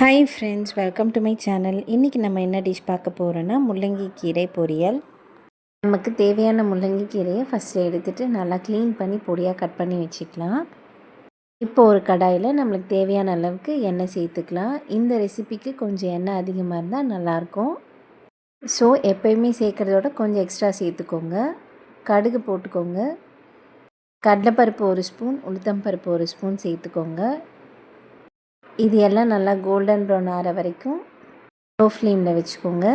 Hi friends welcome to my channel இன்றைக்கி நம்ம என்ன டிஷ் பார்க்க போகிறோன்னா முள்ளங்கி கீரை பொரியல். நமக்கு தேவையான முள்ளங்கி கீரையை ஃபஸ்ட்டு எடுத்துகிட்டு நல்லா க்ளீன் பண்ணி பொடியாக கட் பண்ணி வச்சுக்கலாம். இப்போ ஒரு கடாயில் நம்மளுக்கு தேவையான அளவுக்கு எண்ணெய் சேர்த்துக்கலாம். இந்த ரெசிபிக்கு கொஞ்சம் எண்ணெய் அதிகமாக இருந்தால் நல்லாயிருக்கும். ஸோ எப்போயுமே சேர்க்குறதோட கொஞ்சம் எக்ஸ்ட்ரா சேர்த்துக்கோங்க. கடுகு போட்டுக்கோங்க. கடலைப்பருப்பு ஒரு ஸ்பூன் உளுத்தம்பருப்பு ஒரு ஸ்பூன் சேர்த்துக்கோங்க. இது எல்லாம் நல்லா கோல்டன் ப்ரௌன் ஆற வரைக்கும் லோ ஃப்ளேமில் வச்சுக்கோங்க.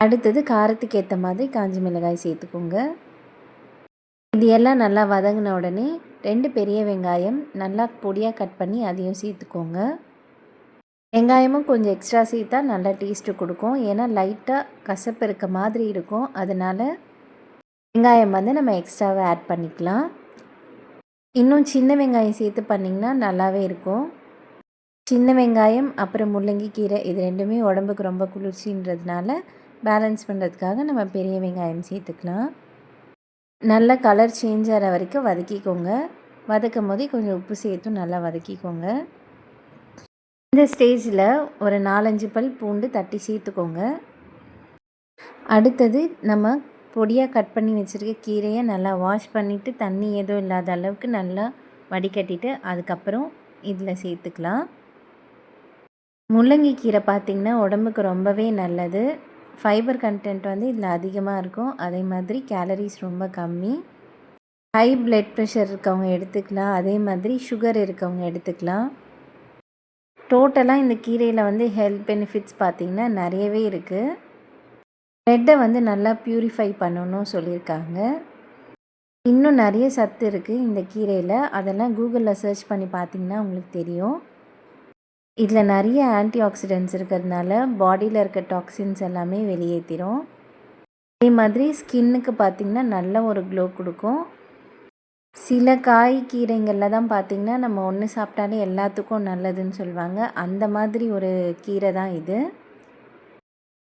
அடுத்தது காரத்துக்கு ஏற்ற மாதிரி காஞ்சி மிளகாய் சேர்த்துக்கோங்க. இது எல்லாம் நல்லா வதங்கின உடனே ரெண்டு பெரிய வெங்காயம் நல்லா பொடியாக கட் பண்ணி அதையும் சேர்த்துக்கோங்க. வெங்காயமும் கொஞ்சம் எக்ஸ்ட்ரா சேர்த்தா நல்லா டேஸ்ட்டு கொடுக்கும். ஏன்னா லைட்டாக கசப்பு இருக்க மாதிரி இருக்கும். அதனால் வெங்காயம் வந்து நம்ம எக்ஸ்ட்ராவை ஆட் பண்ணிக்கலாம். இன்னும் சின்ன வெங்காயம் சேர்த்து பண்ணிங்கன்னா நல்லாவே இருக்கும். சின்ன வெங்காயம் அப்புறம் முள்ளங்கி கீரை இது ரெண்டுமே உடம்புக்கு ரொம்ப குளிர்ச்சின்றதுனால பேலன்ஸ் பண்ணுறதுக்காக நம்ம பெரிய வெங்காயம் சேர்த்துக்கலாம். நல்ல கலர் சேஞ்ச் ஆகிற வரைக்கும் வதக்கிக்கோங்க. வதக்கும் போதே கொஞ்சம் உப்பு சேர்த்தும் நல்லா வதக்கிக்கோங்க. இந்த ஸ்டேஜில் ஒரு நாலஞ்சு பல் பூண்டு தட்டி சேர்த்துக்கோங்க. அடுத்தது நம்ம பொடியாக கட் பண்ணி வச்சுருக்க கீரையை நல்லா வாஷ் பண்ணிவிட்டு தண்ணி எதுவும் இல்லாத அளவுக்கு நல்லா வடிகட்டிட்டு அதுக்கப்புறம் இதில் சேர்த்துக்கலாம். முள்ளங்கி கீரை பார்த்திங்கன்னா உடம்புக்கு ரொம்பவே நல்லது. ஃபைபர் கண்டென்ட் வந்து இதில் அதிகமாக இருக்கும். அதே மாதிரி கேலரிஸ் ரொம்ப கம்மி. ஹை பிளட் ப்ரெஷர் இருக்கவங்க எடுத்துக்கலாம். அதே மாதிரி சுகர் இருக்கவங்க எடுத்துக்கலாம். டோட்டலாக இந்த கீரையில் வந்து ஹெல்த் பெனிஃபிட்ஸ் பார்த்திங்கன்னா நிறையவே இருக்குது ப்ளட்டை வந்து நல்லா ப்யூரிஃபை பண்ணணும் சொல்லியிருக்காங்க. இன்னும் நிறைய சத்து இருக்குது இந்த கீரையில். அதெல்லாம் கூகுளில் சர்ச் பண்ணி பார்த்திங்கன்னா உங்களுக்கு தெரியும். இதில் நிறைய ஆன்டி ஆக்சிடென்ட்ஸ் இருக்கிறதுனால பாடியில் இருக்க டாக்ஸின்ஸ் எல்லாமே வெளியேற்றிடும் அதே மாதிரி ஸ்கின்னுக்கு பார்த்திங்கன்னா நல்ல ஒரு க்ளோ கொடுக்கும். சில காய் கீரைங்களில் தான் பார்த்திங்கன்னா நம்ம ஒன்று சாப்பிட்டாலே எல்லாத்துக்கும் நல்லதுன்னு சொல்லுவாங்க. அந்த மாதிரி ஒரு கீரை தான் இது.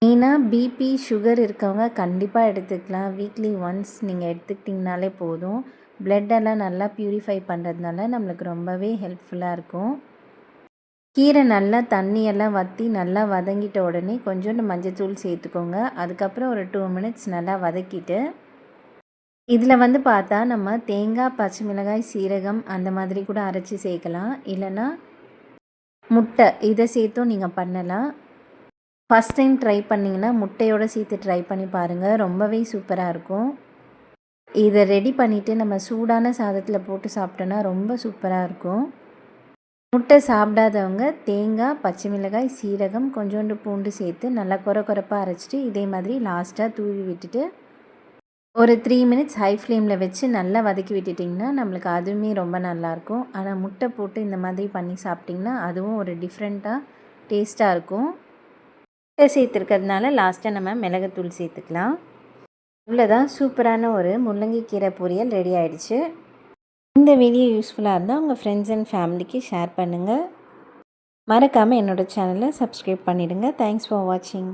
மெயினாக பிபி சுகர் இருக்கவங்க கண்டிப்பாக எடுத்துக்கலாம். வீக்லி ஒன்ஸ் நீங்கள் எடுத்துக்கிட்டிங்கனாலே போதும். பிளட்டெல்லாம் நல்லா ப்யூரிஃபை பண்ணுறதுனால நம்மளுக்கு ரொம்பவே ஹெல்ப்ஃபுல்லாக இருக்கும். கீரை நல்லா தண்ணியெல்லாம் வற்றி நல்லா வதங்கிட்ட உடனே கொஞ்சோண்டு மஞ்சத்தூள் சேர்த்துக்கோங்க. அதுக்கப்புறம் ஒரு டூ மினிட்ஸ் நல்லா வதக்கிட்டு இதில் வந்து பார்த்தா நம்ம தேங்காய் பச்சை மிளகாய் சீரகம் அந்த மாதிரி கூட அரைச்சி சேர்க்கலாம். இல்லைன்னா முட்டை இதை சேர்த்தும் நீங்கள் பண்ணலாம். ஃபஸ்ட் டைம் ட்ரை பண்ணிங்கன்னா முட்டையோடு சேர்த்து ட்ரை பண்ணி பாருங்கள் ரொம்பவே சூப்பராக இருக்கும். இதை ரெடி பண்ணிவிட்டு நம்ம சூடான சாதத்தில் போட்டு சாப்பிட்டோன்னா ரொம்ப சூப்பராக இருக்கும். முட்டை சாப்பிடாதவங்க தேங்காய் பச்சை மிளகாய் சீரகம் கொஞ்சோண்டு பூண்டு சேர்த்து நல்லா குறை குறைப்பாக அரைச்சிட்டு இதே மாதிரி லாஸ்ட்டாக தூவி விட்டுட்டு ஒரு த்ரீ மினிட்ஸ் ஹை ஃப்ளேமில் வச்சு நல்லா வதக்கி விட்டுட்டிங்கன்னா நம்மளுக்கு அதுவுமே ரொம்ப நல்லாயிருக்கும் ஆனால் முட்டை போட்டு இந்த மாதிரி பண்ணி சாப்பிட்டிங்கன்னா அதுவும் ஒரு டிஃப்ரெண்ட்டாக டேஸ்ட்டாக இருக்கும். முட்டை சேர்த்துருக்கிறதுனால லாஸ்ட்டாக நம்ம மிளகுத்தூள் சேர்த்துக்கலாம். இவ்வளோதான் சூப்பரான ஒரு முள்ளங்கி கீரை பொரியல் ரெடி ஆகிடுச்சு இந்த வீடியோ யூஸ்ஃபுல்லாக இருந்தால் உங்கள் ஃப்ரெண்ட்ஸ் அண்ட் ஃபேமிலிக்கு ஷேர் பண்ணுங்கள் மறக்காமல் என்னோடய சேனலை சப்ஸ்கிரைப் பண்ணிவிடுங்க தேங்க்ஸ் ஃபார் வாட்சிங்